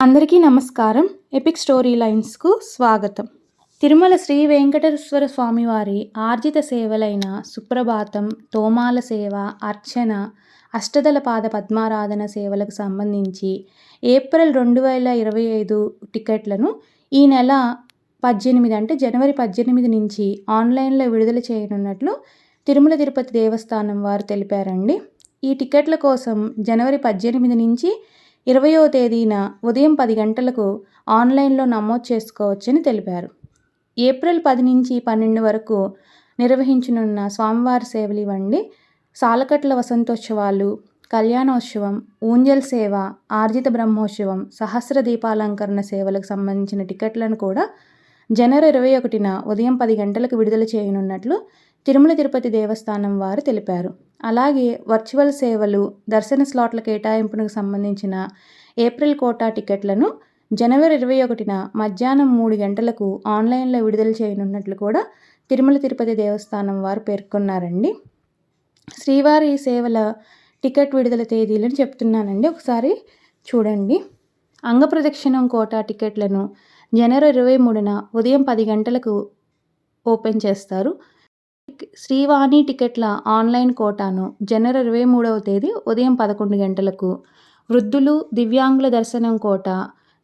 అందరికీ నమస్కారం. Epic story లైన్స్కు స్వాగతం. తిరుమల శ్రీ వెంకటేశ్వర స్వామివారి ఆర్జిత సేవలైన సుప్రభాతం తోమాల సేవ అర్చన అష్టదల పాద పద్మారాధన సేవలకు సంబంధించి ఏప్రిల్ రెండు వేల ఇరవై ఐదు టికెట్లను ఈ నెల పద్దెనిమిది అంటే జనవరి పద్దెనిమిది నుంచి ఆన్లైన్లో విడుదల చేయనున్నట్లు తిరుమల తిరుపతి దేవస్థానం వారు తెలిపారండి. ఈ టికెట్ల కోసం జనవరి పద్దెనిమిది నుంచి ఇరవయో తేదీన ఉదయం పది గంటలకు ఆన్లైన్లో నమోదు చేసుకోవచ్చని తెలిపారు. ఏప్రిల్ పది నుంచి పన్నెండు వరకు నిర్వహించనున్న స్వామివారి సేవలు ఇవ్వండి. సాలకట్ల వసంతోత్సవాలు కళ్యాణోత్సవం ఊంజల్ సేవ ఆర్జిత బ్రహ్మోత్సవం సహస్ర దీపాలంకరణ సేవలకు సంబంధించిన టికెట్లను కూడా జనవరి ఇరవై ఒకటిన ఉదయం పది గంటలకు విడుదల చేయనున్నట్లు తిరుమల తిరుపతి దేవస్థానం వారు తెలిపారు. అలాగే వర్చువల్ సేవలు దర్శన స్లాట్ల కేటాయింపునకు సంబంధించిన ఏప్రిల్ కోటా టికెట్లను జనవరి ఇరవై ఒకటిన మధ్యాహ్నం మూడు గంటలకు ఆన్లైన్లో విడుదల చేయనున్నట్లు కూడా తిరుమల తిరుపతి దేవస్థానం వారు పేర్కొన్నారండి. శ్రీవారి సేవల టికెట్ విడుదల తేదీలను చెప్తున్నానండి. ఒకసారి చూడండి. అంగప్రదక్షిణం కోటా టికెట్లను జనవరి ఇరవై మూడున ఉదయం పది గంటలకు ఓపెన్ చేస్తారు. శ్రీవాణి టికెట్ల ఆన్లైన్ కోటాను జనవరి ఇరవై మూడవ తేదీ ఉదయం పదకొండు గంటలకు. వృద్ధులు దివ్యాంగుల దర్శనం కోట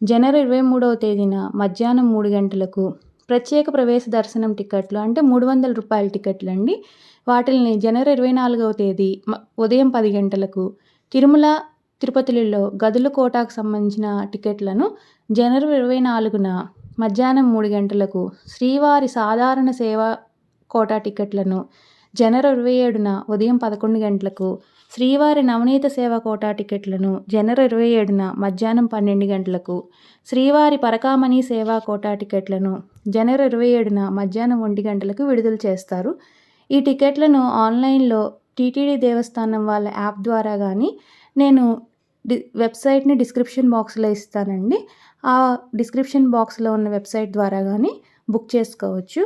జనవరి ఇరవై మూడవ తేదీన మధ్యాహ్నం మూడు గంటలకు. ప్రత్యేక ప్రవేశ దర్శనం టికెట్లు అంటే మూడు వందల రూపాయల టికెట్లు అండి. వాటిని జనవరి ఇరవై నాలుగవ తేదీ ఉదయం పది గంటలకు. తిరుమల తిరుపతిలో గదుల కోటాకు సంబంధించిన టికెట్లను జనవరి ఇరవై నాలుగున మధ్యాహ్నం మూడు గంటలకు. శ్రీవారి సాధారణ సేవా కోటా టికెట్లను జనవరి ఇరవై ఏడున ఉదయం పదకొండు గంటలకు శ్రీవారి నవనీత సేవ కోటా టికెట్లను జనవరి ఇరవై ఏడున మధ్యాహ్నం పన్నెండు గంటలకు శ్రీవారి పరకామణి సేవా కోటా టికెట్లను జనవరి ఇరవై ఏడున మధ్యాహ్నం ఒంటి గంటలకు విడుదల చేస్తారు. ఈ టికెట్లను ఆన్లైన్లో టీటీడీ దేవస్థానం వాళ్ళ యాప్ ద్వారా కానీ నేను డి వెబ్సైట్ని డిస్క్రిప్షన్ బాక్స్లో ఇస్తానండి. ఆ డిస్క్రిప్షన్ బాక్స్లో ఉన్న వెబ్సైట్ ద్వారా కానీ బుక్ చేసుకోవచ్చు.